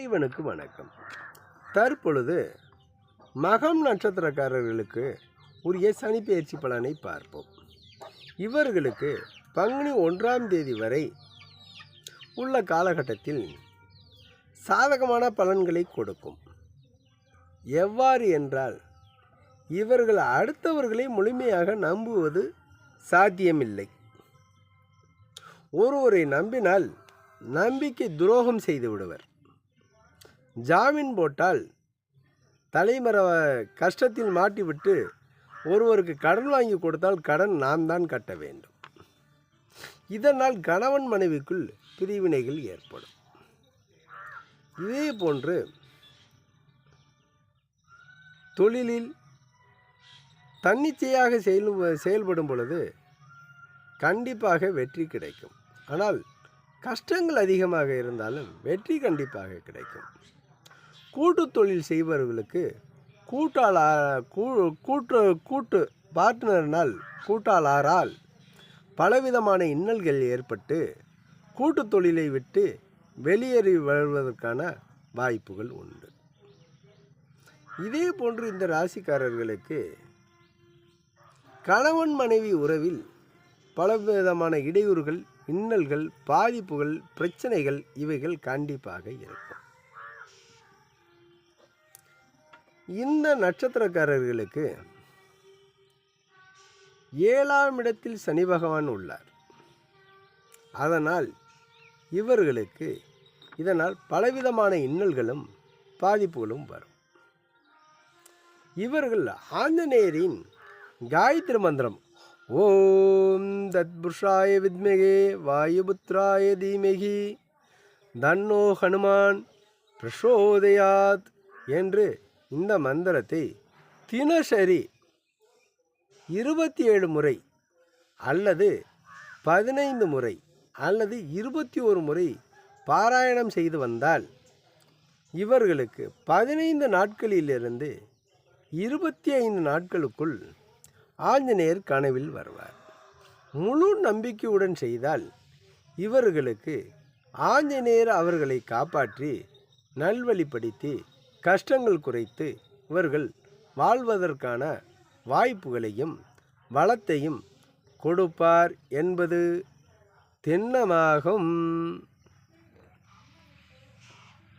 இறைவனுக்கு வணக்கம். தற்பொழுது மகம் நட்சத்திரக்காரர்களுக்கு உரிய சனிப்பெயர்ச்சி பலனை பார்ப்போம். இவர்களுக்கு பங்குனி ஒன்றாம் தேதி வரை உள்ள காலகட்டத்தில் சாதகமான பலன்களை கொடுக்கும். எவ்வாறு என்றால் இவர்கள் அடுத்தவர்களை முழுமையாக நம்புவது சாத்தியமில்லை. ஒருவரை நம்பினால் நம்பிக்கை துரோகம் செய்து விடுவர். ஜாமீன் போட்டால் தலைமறை கஷ்டத்தில் மாட்டிவிட்டு ஒருவருக்கு கடன் வாங்கி கொடுத்தால் கடன் நாம் தான் கட்ட வேண்டும். இதனால் கணவன் மனைவிக்குள் பிரிவினைகள் ஏற்படும். இதே போன்று தொழிலில் தன்னிச்சையாக செயல் செயல்படும் பொழுது கண்டிப்பாக வெற்றி கிடைக்கும். ஆனால் கஷ்டங்கள் அதிகமாக இருந்தாலும் வெற்றி கண்டிப்பாக கிடைக்கும். கூட்டு தொழில் செய்பவர்களுக்கு கூட்டாளா கூ கூட்டு கூட்டு பார்ட்னர்னால் கூட்டாளாரால் பலவிதமான இன்னல்கள் ஏற்பட்டு கூட்டு தொழிலை விட்டு வெளியேறி வருவதற்கான வாய்ப்புகள் உண்டு. இதே போன்று இந்த ராசிக்காரர்களுக்கு கணவன் மனைவி உறவில் பலவிதமான இடையூறுகள் இன்னல்கள் பாதிப்புகள் பிரச்சனைகள் இவைகள் கண்டிப்பாக இருக்கும். இந்த நட்சத்திரக்காரர்களுக்கு ஏழாம் இடத்தில் சனி பகவான் உள்ளார். அதனால் இவர்களுக்கு இதனால் பலவிதமான இன்னல்களும் பாதிப்புகளும் வரும். இவர்கள் ஆஞ்சநேயரின் காயத்ரி மந்திரம் ஓம் தத்புருஷாய வித்மகே வாயுபுத்ராய தீமகி தன்னோ ஹனுமான் பிரசோதயாத் என்று இந்த மந்திரத்தை தினசரி இருபத்தி ஏழு முறை அல்லது பதினைந்து முறை அல்லது இருபத்தி ஒரு முறை பாராயணம் செய்து வந்தால் இவர்களுக்கு பதினைந்து நாட்களிலிருந்து இருபத்தி ஐந்து நாட்களுக்குள் ஆஞ்சநேயர் கனவில் வருவார். முழு நம்பிக்கையுடன் செய்தால் இவர்களுக்கு ஆஞ்சநேயர் அவர்களை காப்பாற்றி நல்வழிப்படுத்தி கஷ்டங்கள் குறைத்து இவர்கள் வாழ்வதற்கான வாய்ப்புகளையும் வளத்தையும் கொடுப்பார் என்பது திண்ணமாகும்